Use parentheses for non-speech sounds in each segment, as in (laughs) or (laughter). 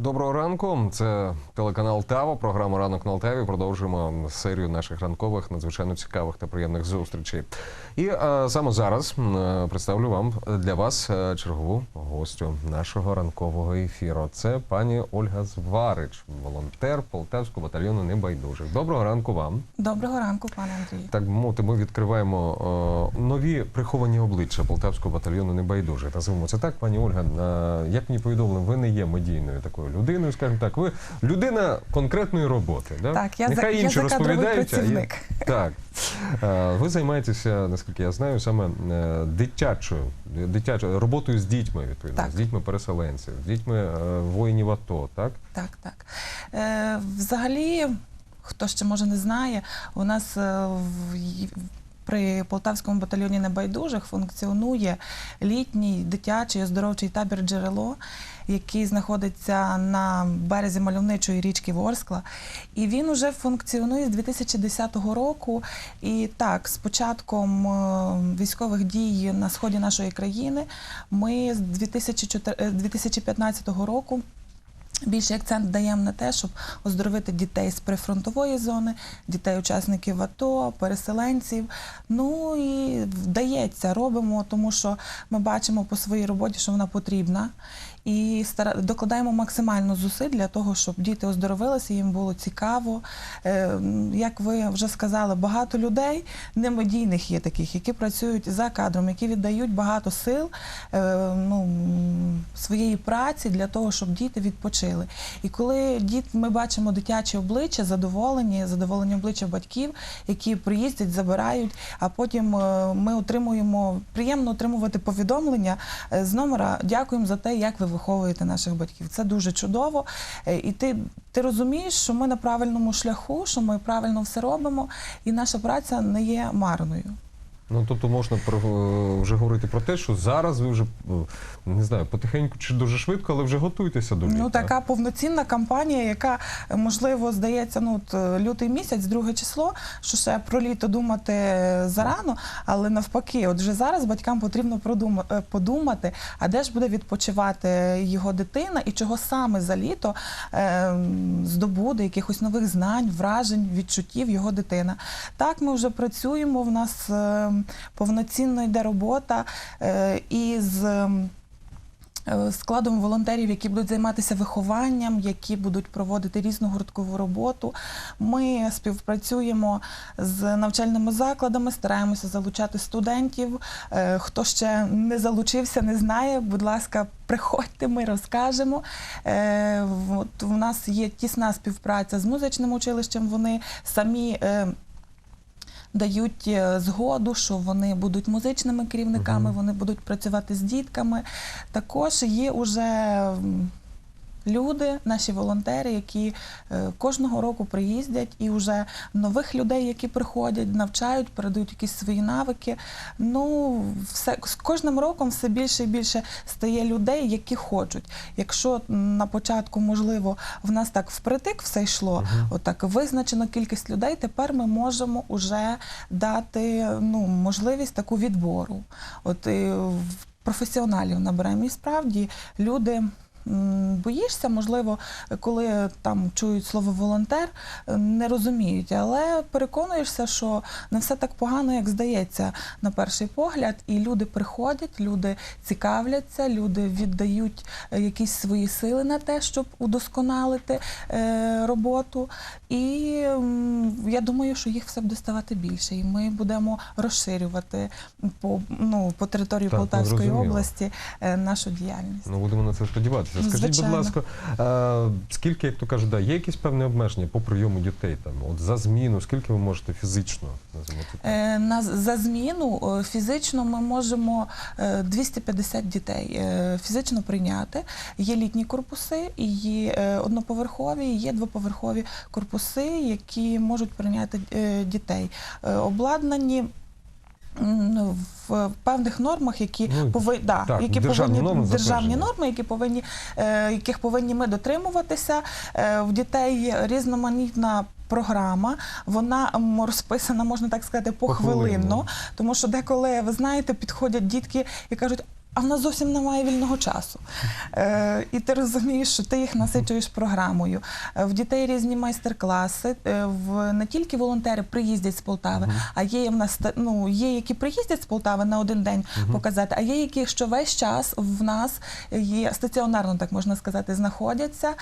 Доброго ранку. Це телеканал Тава. Програма Ранок на Алтаві. Продовжуємо серію наших ранкових надзвичайно цікавих та приємних зустрічей. І е, саме зараз м, е, представлю вам для вас е, чергову гостю нашого ранкового ефіру. Це пані Ольга Зварич, волонтер Полтавського батальйону Небайдужих. Доброго ранку вам. Доброго ранку, пане Андрію. Так мовити, ми відкриваємо е, нові приховані обличчя Полтавського батальйону Небайдужих. Називаємо це так, пані Ольга. Е, як мені повідомили, ви не є медійною такою людиною, скажімо так. Ви людина конкретної роботи. Да? Так, я Нехай я інші закадровий розповідають. а я- Так. Е, ви займаєтеся, наскільки я знаю, саме е, дитячою, дитячою роботою з дітьми, відповідно, Так. з дітьми переселенців, з дітьми е, воїнів АТО, так? Так, так. Е, взагалі, хто ще може не знає, у нас в, при Полтавському батальйоні небайдужих функціонує літній дитячий оздоровчий табір джерело, який знаходиться на березі мальовничої річки Ворскла. І він уже функціонує з 2010 року. І так, з початком е, військових дій на сході нашої країни ми з 2004 е, 2015 року. Більший акцент даємо на те, щоб оздоровити дітей з прифронтової зони, дітей учасників АТО, переселенців. Ну і вдається, робимо, тому що ми бачимо по своїй роботі, що вона потрібна. І докладаємо максимально зусиль для того, щоб діти оздоровилися, їм було цікаво. Е, як ви вже сказали, багато людей немедійних є таких, які працюють за кадром, які віддають багато сил е, ну, своєї праці для того, щоб діти відпочили. І коли діт, ми бачимо дитячі обличчя, задоволені, задоволені обличчя батьків, які приїздять, забирають, а потім е, ми отримуємо приємно отримувати повідомлення з номера. Дякуємо за те, як ви виховуєте наших батьків. Це дуже чудово. Е, І ти, ти розумієш, що ми на правильному шляху, що ми правильно все робимо, і наша праця не є марною. Ну тобто можна про е, вже говорити про те, що зараз ви вже е, не знаю, потихеньку чи дуже швидко, але вже готуєтеся до літа. Ну, така повноцінна кампанія, яка можливо здається, ну от е, лютий місяць, друге число, що ще про літо думати зарано, але навпаки, от вже зараз батькам потрібно подумати, а де ж буде відпочивати його дитина і чого саме за літо е, здобуде якихось нових знань, вражень, відчуттів його дитина. Так, ми вже працюємо. В нас е, повноцінно йде робота е, із. ем, е, складом волонтерів, які будуть займатися вихованням, які будуть проводити різну гурткову роботу. Ми співпрацюємо з навчальними закладами, стараємося залучати студентів. Е, Хто ще не залучився, не знає, будь ласка, приходьте, ми розкажемо. От у нас є тісна співпраця з музичним училищем. Вони самі. Дають е, згоду, що вони будуть музичними керівниками, вони будуть працювати з дітками. Також є уже люди, наші волонтери, які е, кожного року приїздять, і вже нових людей, які приходять, навчають, передають якісь свої навики. Ну, все з кожним роком все більше і більше стає людей, які хочуть. Якщо на початку, можливо, в нас так впритик все йшло, Мгм. отак визначена кількість людей, тепер ми можемо уже дати ну, можливість таку відбору. От в професіоналів наберемо. І справді люди. Боїшся, можливо, коли там чують слово волонтер, е, не розуміють, але переконуєшся, що не все так погано, як здається на перший погляд. І люди приходять, люди цікавляться, люди віддають е, якісь свої сили на те, щоб удосконалити е, роботу. І я думаю, що їх все буде ставати більше, і ми будемо розширювати по, ну, по території Так, ну, Полтавської області нашу діяльність. Ну, будемо на це сподіватися. Скажіть, Звичайно. будь ласка, а, скільки, як то кажуть, да, є якісь певні обмеження по прийому дітей там, от за зміну, скільки ви можете фізично називати? Е, На, за зміну е, фізично ми можемо е, 250 дітей е, фізично прийняти. Є літні корпуси, і є е, одноповерхові, і є двоповерхові корпуси, які можуть прийняти е, дітей. Е, Обладнані. М, В певних нормах, які Ну, пови... да, так, які державні повинні норми державні норми, які повинні е, яких повинні ми дотримуватися. Е, в дітей різноманітна програма. Вона розписана, можна так сказати, Похвилинно. похвилинно. Тому що деколи, ви знаєте, підходять дітки і кажуть. А в нас зовсім немає вільного часу. Е, і ти розумієш, що ти їх насичуєш програмою. Е, в дітей різні майстер-класи. Е, в не тільки волонтери приїздять з Полтави, а є в нас ну, є, які приїздять з Полтави на один день показати, а є які, що весь час в нас є стаціонарно, так можна сказати, знаходяться.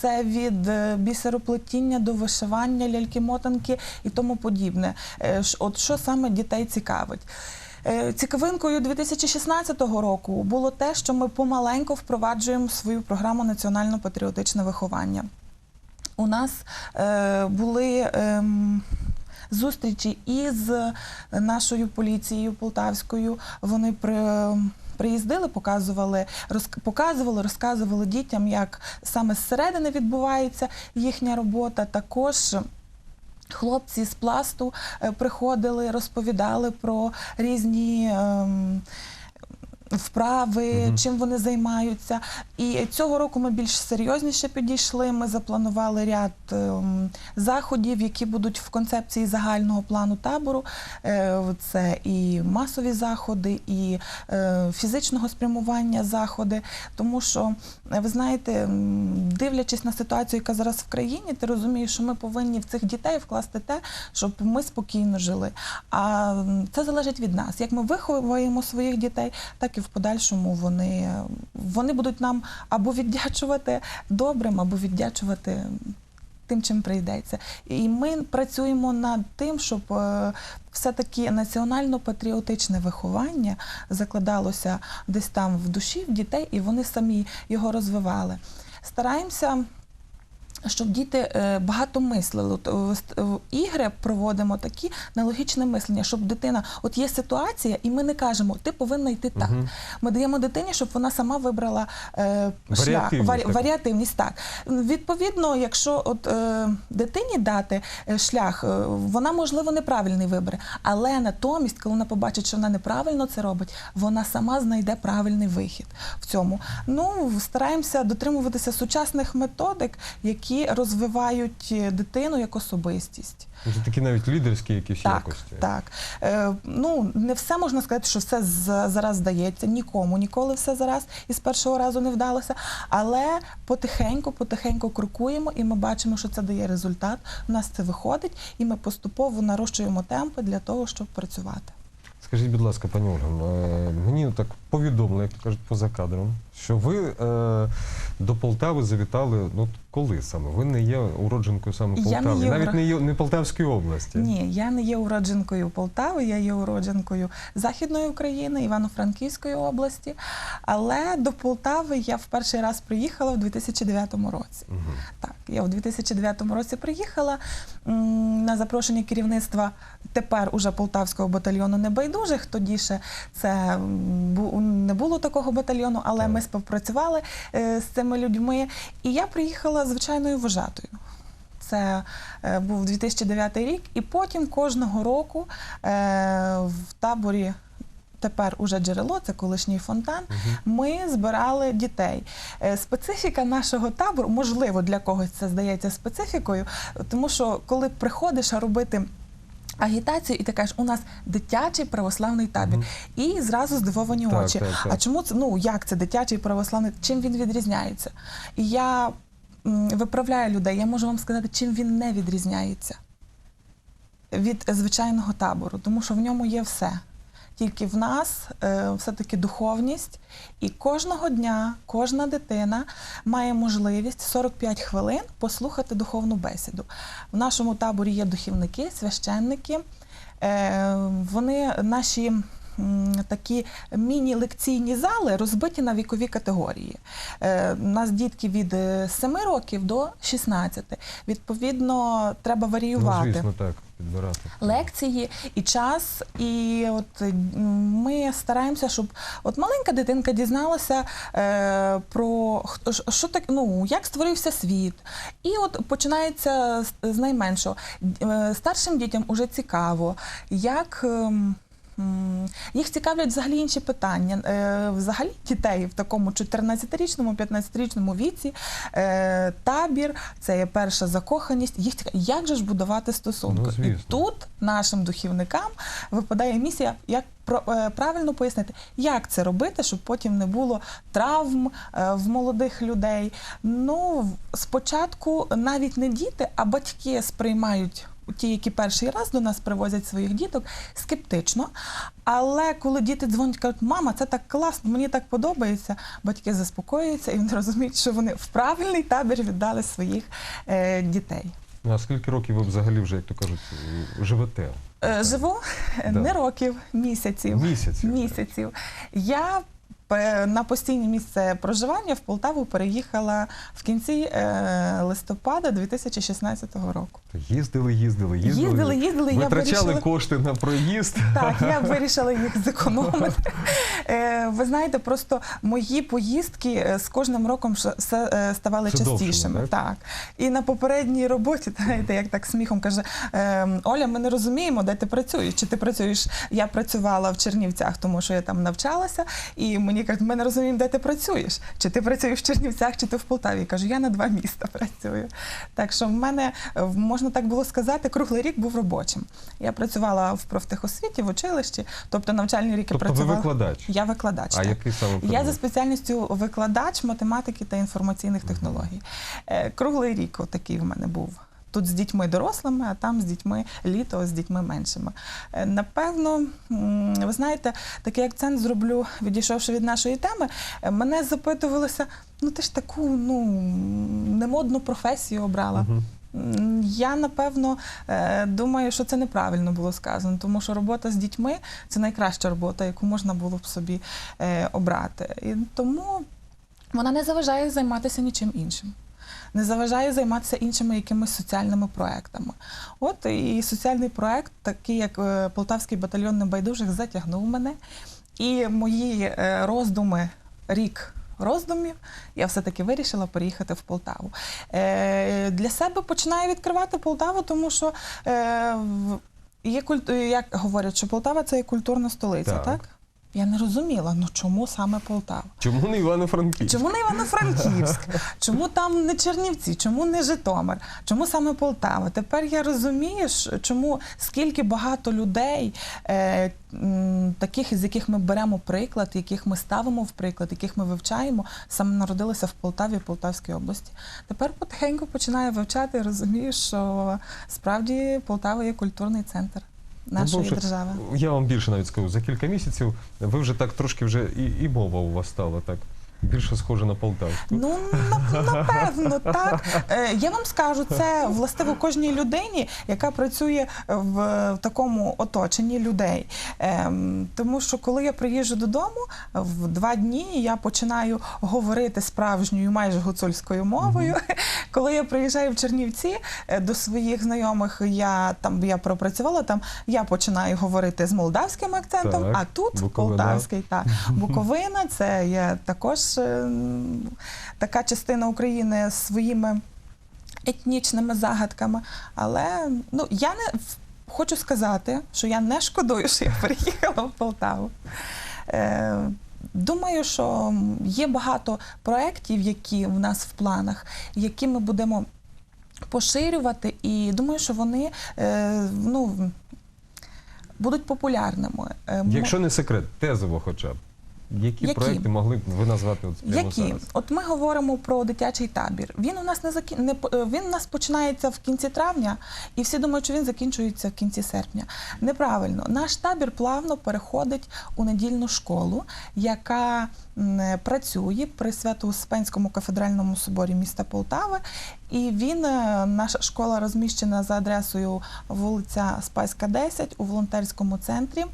Це від е, бісероплетіння до вишивання, ляльки-мотанки і тому подібне. Е, От що саме дітей цікавить. Е, Цікавинкою 2016 року було те, що ми помаленьку впроваджуємо свою програму національно-патріотичне виховання. У нас е, були ем, зустрічі із нашою поліцією полтавською. Вони при. Приїздили, показували, розк- показували, розказували дітям, як саме зсередини відбувається їхня робота. Також Хлопці з пласту е, приходили, розповідали про різні ем, вправи, Мгм. чим вони займаються. І цього року ми більш серйозніше підійшли. Ми запланували ряд ем, заходів, які будуть в концепції загального плану табору. Е, Це і масові заходи, і е, фізичного спрямування заходи. Тому що, е, ви знаєте, дивлячись на ситуацію, яка зараз в країні, ти розумієш, що ми повинні в цих дітей вкласти те, щоб ми спокійно жили. А це залежить від нас. Як ми виховуємо своїх дітей, так і в подальшому вони, вони будуть нам або віддячувати добрим, або віддячувати тим, чим прийдеться. І ми працюємо над тим, щоб е, все-таки національно-патріотичне виховання закладалося десь там в душі в дітей, і вони самі його розвивали. Стараємося. Щоб діти е, багато мислили. Е, Ігри проводимо такі на логічне мислення, щоб дитина, от є ситуація, і ми не кажемо, ти повинна йти так. Мгм. Ми даємо дитині, щоб вона сама вибрала е, шлях, варі, таку. варіативність. Так відповідно, якщо от е, дитині дати е, шлях, вона можливо неправильний вибере, але натомість, коли вона побачить, що вона неправильно це робить, вона сама знайде правильний вихід в цьому. Ну стараємося дотримуватися сучасних методик, які розвивають е, дитину як особистість. Це такі навіть лідерські якісь Так, якості. так. Е, ну, не все можна сказати, що все зараз здається. Нікому ніколи все зараз і з першого разу не вдалося. Але потихеньку, потихеньку крокуємо, і ми бачимо, що це дає результат. У нас це виходить, і ми поступово нарощуємо темпи для того, щоб працювати. Скажіть, будь ласка, пані Ольга, е, мені так повідомили, як то кажуть, поза кадром, що ви е, до Полтави завітали. Ну коли саме? Ви не є уродженкою саме Я не Полтави, є навіть ура- не є не Полтавської області. Ні, я не є уродженкою Полтави, я є уродженкою Західної України, Івано-Франківської області. Але до Полтави я в перший раз приїхала в 2009 році. Мгм. Так, я в 2009 році приїхала м, на запрошення керівництва тепер уже Полтавського батальйону небайдужих. Тоді ще це м, бу- не було такого батальйону, але Так. ми співпрацювали е, з цими людьми. І я приїхала звичайною вожатою. Це е, був 2009 рік, і потім кожного року е, в таборі. Тепер уже джерело, це колишній фонтан. Ми збирали дітей. Специфіка нашого табору, можливо, для когось це здається специфікою, тому що коли приходиш робити. Агітацію, і ти кажеш, у нас дитячий православний табір. Мгм. І зразу здивовані Так, очі. так, так. А чому це? Ну як це дитячий православний? Чим він відрізняється? І я м, виправляю людей. Я можу вам сказати, чим він не відрізняється від звичайного табору, тому що в ньому є все. Тільки в нас е, все-таки духовність, і кожного дня кожна дитина має можливість 45 хвилин послухати духовну бесіду. В нашому таборі є духівники, священники. Е, вони наші. Такі міні-лекційні зали розбиті на вікові категорії. Е, У нас дітки від 7 років до 16. Відповідно, треба варіювати Ну, звісно, так, підбирати. лекції і час. І от ми стараємося, щоб от маленька дитинка дізналася е, про що так, ну як створився світ. І от починається з, найменшого. Е, Старшим дітям уже цікаво, як. Їх цікавлять взагалі інші питання. Е, Взагалі дітей в такому 14-річному, 15-річному віці е, табір, це є перша закоханість. Їх цікавить, як же ж будувати стосунки. Ну, І тут нашим духівникам випадає місія, як е, правильно пояснити, як це робити, щоб потім не було травм в молодих людей. Ну, спочатку навіть не діти, а батьки сприймають. Ті, які перший раз до нас привозять своїх діток, скептично. Але коли діти дзвонять, кажуть, мама, це так класно, мені так подобається. Батьки заспокоюються і вони (laughs) розуміють, що вони в правильний табір віддали своїх е, дітей. Ну, а скільки років ви взагалі вже, як то кажуть, живете? Е, живу Да. не років, місяців. Місяців. місяців. Я на постійне місце проживання в Полтаву переїхала в кінці е, листопада 2016 року. Їздили, їздили, їздили. Їздили, їздили, я Витрачали вирішила. кошти на проїзд. Так, я (laughs) вирішила їх зекономити. (laughs) Е, Ви знаєте, просто мої поїздки е, з кожним роком ставали довшими, частішими. так? Так. І на попередній роботі, (laughs) знаєте, як так сміхом каже, «Ем, Оля, ми не розуміємо, де ти працюєш. Чи ти працюєш? Я працювала в Чернівцях, тому що я там навчалася, і мені кажуть, ми не розуміємо, де ти працюєш. Чи ти працюєш в Чернівцях, чи ти в Полтаві? Я кажу, я на два міста працюю. Так що в мене, е, можна так було сказати, круглий рік був робочим. Я працювала в профтехосвіті, в училищі, тобто навчальні ріки Тобто ви викладач. Я викладач. А так. який саме Я за спеціальністю викладач математики та інформаційних технологій. Е, Круглий рік отакий в мене був. Тут з дітьми дорослими, а там з дітьми літо, з дітьми меншими. Е, Напевно, ви знаєте, такий акцент зроблю, відійшовши від нашої теми. Е, Мене запитувалося: ну ти ж таку ну немодну професію обрала. М, Я напевно е, думаю, що це неправильно було сказано, тому що робота з дітьми це найкраща робота, яку можна було б собі обрати. І тому вона не заважає займатися нічим іншим. Не заважає займатися іншими якимись соціальними проектами. От і соціальний проект, такий як е, Полтавський батальйон небайдужих, затягнув мене. І мої е, роздуми рік. Роздумів я все-таки вирішила переїхати в Полтаву. Е, для себе починаю відкривати Полтаву, тому що е, є культу, як говорять, що Полтава це є культурна столиця, Так. так? Я не розуміла, ну чому саме Полтава? Чому не Івано-Франківськ? Чому не Івано-Франківськ? (laughs) Чому там не Чернівці? Чому не Житомир? Чому саме Полтава? Тепер я розумію, чому скільки багато людей, е, м, таких, з яких ми беремо приклад, яких ми ставимо в приклад, яких ми вивчаємо, саме народилися в Полтаві, Полтавській області. Тепер потихеньку починаю вивчати і розумію, що справді Полтава є культурний центр нашої Ну, держави. Я вам більше навіть скажу, за кілька місяців ви вже так трошки вже і, і мова у вас стала так. Більше схожа на полтавську. Ну, на- напевно, так. Е, Я вам скажу, це властиво кожній людині, яка працює в, такому оточенні людей. Ем, Тому що коли я приїжджу додому, в два дні я починаю говорити справжньою майже гуцульською мовою. (laughs) Коли я приїжджаю в Чернівці е, до своїх знайомих, я там я пропрацювала там, я починаю говорити з молдавським акцентом, Так, а тут Буковина. полтавський. Так. (laughs) Буковина це є також е, м, така частина України своїми етнічними загадками. Але ну, я не хочу сказати, що я не шкодую, що я переїхала в Полтаву. Е, Думаю, що є багато проєктів, які в нас в планах, які ми будемо поширювати, і думаю, що вони е, ну, будуть популярними. Е, Якщо не секрет, тезово хоча б. Які, Які? проекти могли б ви назвати от прямо Які? зараз? От ми говоримо про дитячий табір. Він у нас не закі... не е, він у нас починається в кінці травня, і всі думають, що він закінчується в кінці серпня. Неправильно, наш табір плавно переходить у недільну школу, яка е, працює при Свято-Успенському кафедральному соборі міста Полтави. І він, е, наша школа розміщена за адресою вулиця Спаська, 10 у волонтерському центрі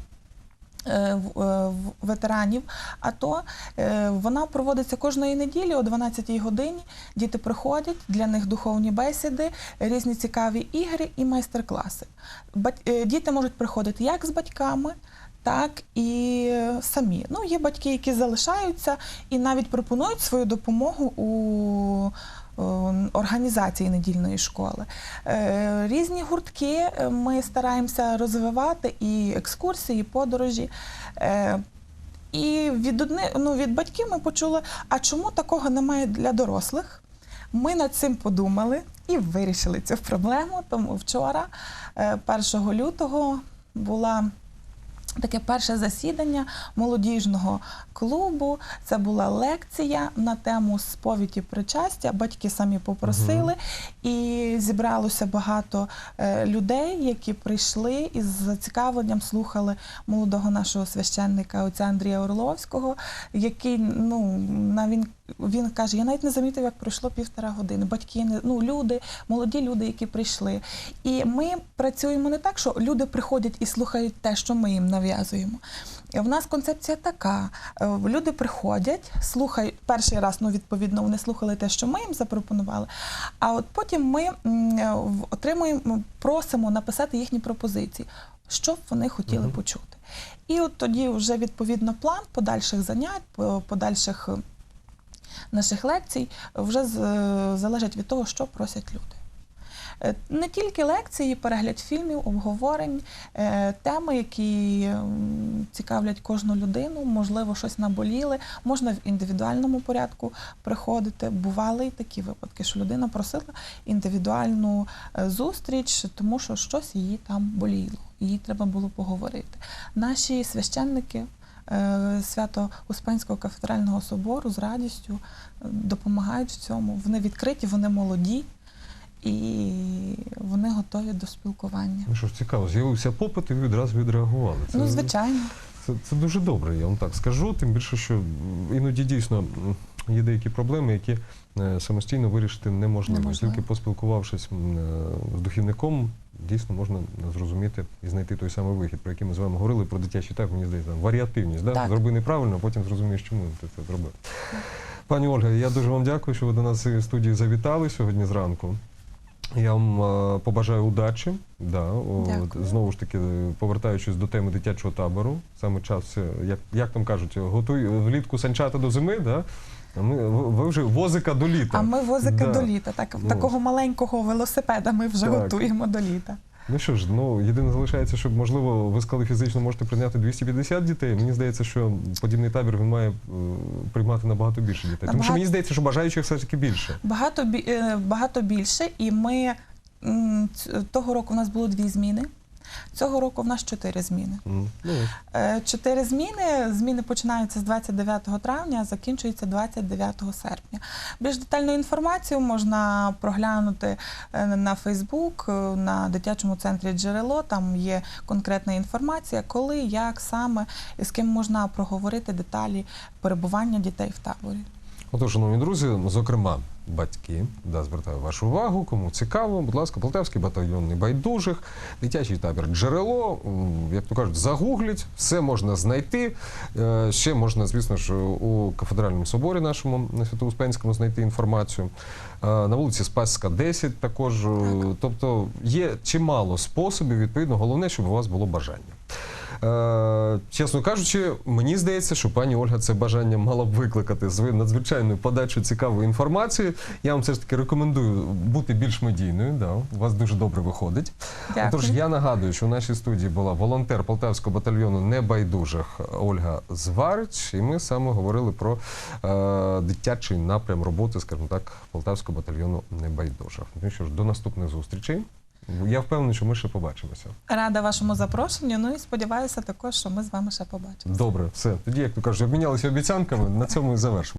ветеранів АТО. Е, Вона проводиться кожної неділі о 12-й годині. Діти приходять, для них духовні бесіди, різні цікаві ігри і майстер-класи. Е, Діти можуть приходити як з батьками. Так і е, самі. Ну, є батьки, які залишаються і навіть пропонують свою допомогу у організації недільної школи. Е, Різні гуртки е, ми стараємося розвивати і екскурсії, і подорожі. Е, І від, одни, ну, від батьків ми почули, а чому такого немає для дорослих? Ми над цим подумали і вирішили цю проблему. Тому вчора, е, 1 лютого, була таке перше засідання молодіжного клубу. Це була лекція на тему сповіді причастя. Батьки самі попросили, і зібралося багато е, людей, які прийшли і з зацікавленням слухали молодого нашого священника отця Андрія Орловського, який ну на він. Він каже: я навіть не замітив, як пройшло півтора години. Батьки не ну люди, молоді люди, які прийшли. І ми працюємо не так, що люди приходять і слухають те, що ми їм нав'язуємо. В нас концепція така: е, люди приходять, слухають перший раз, ну відповідно, вони слухали те, що ми їм запропонували. А от потім ми е, отримуємо, просимо написати їхні пропозиції, що б вони хотіли Мгм. почути. І от тоді вже відповідно план подальших занять, подальших наших лекцій вже залежить від того, що просять люди. Е, Не тільки лекції, перегляд фільмів, обговорень, е, теми, які цікавлять кожну людину, можливо, щось наболіли, можна в індивідуальному порядку приходити. Бували і такі випадки, що людина просила індивідуальну е, зустріч, тому що щось її там боліло, їй треба було поговорити. Наші священники свято Успенського кафедрального собору з радістю е, допомагають в цьому. Вони відкриті, вони молоді і вони готові до спілкування. Ну що ж цікаво, з'явився попит і ви відразу відреагували. Це, Ну, звичайно. це, це дуже добре, я вам так скажу. Тим більше, що іноді дійсно є деякі проблеми, які е, самостійно вирішити неможливо. Неможливо. Тільки поспілкувавшись е, з духівником, дійсно можна зрозуміти і знайти той самий вихід, про який ми з вами говорили, про дитячий так, мені здається, там, варіативність. Да? Так. Зроби неправильно, а потім зрозумієш, чому ти це зробив. Пані Ольга, я дуже вам дякую, що ви до нас в студії завітали сьогодні зранку. Я вам е, побажаю удачі. Да, Дякую. знову ж таки, повертаючись до теми дитячого табору, саме час, е, як, як там кажуть, готуй влітку санчата до зими, да? Ми, ви вже возика до літа. А ми возики Да. до літа. Так, Ну. такого маленького велосипеда ми вже Так. готуємо до літа. Ну що ж, ну єдине залишається, щоб можливо ви сказали фізично можете прийняти 250 дітей. Мені здається, що подібний табір він має е, приймати набагато більше дітей. Тому що мені здається, що бажаючих все ж таки більше. Багато, бі- е, багато більше, і ми того року у нас було дві зміни. Цього року в нас чотири зміни. Ну, Е, Чотири зміни. Зміни починаються з 29 травня, а закінчуються 29 серпня. Більш детальну інформацію можна проглянути е, на Фейсбук, е, на дитячому центрі джерело. Там є конкретна інформація, коли, як саме і з ким можна проговорити деталі перебування дітей в таборі. Отож, шановні друзі, зокрема, батьки, да, звертаю вашу увагу, кому цікаво, будь ласка, Полтавський батальйон небайдужих, дитячий табір джерело, як то кажуть, загугліть, все можна знайти. Е, Ще можна, звісно ж, у кафедральному соборі нашому на Свято-Успенському знайти інформацію. Е, На вулиці Спасська 10 також. е, Тобто є чимало способів, відповідно, головне, щоб у вас було бажання. Е, чесно кажучи, мені здається, що пані Ольга це бажання мала б викликати з надзвичайною подачою цікавої інформації. Я вам все ж таки рекомендую бути більш медійною. Да, у вас дуже добре виходить. Дякую. Тож я нагадую, що в нашій студії була волонтер Полтавського батальйону небайдужих Ольга Зварич, і ми саме говорили про е, дитячий напрям роботи, скажімо так, Полтавського батальйону небайдужих. Ну що ж, до наступних зустрічей. Я впевнений, що ми ще побачимося. Рада вашому запрошенню. Ну і сподіваюся також, що ми з вами ще побачимо. Добре, все. Тоді, як то кажуть, обмінялися обіцянками, на цьому і завершимо.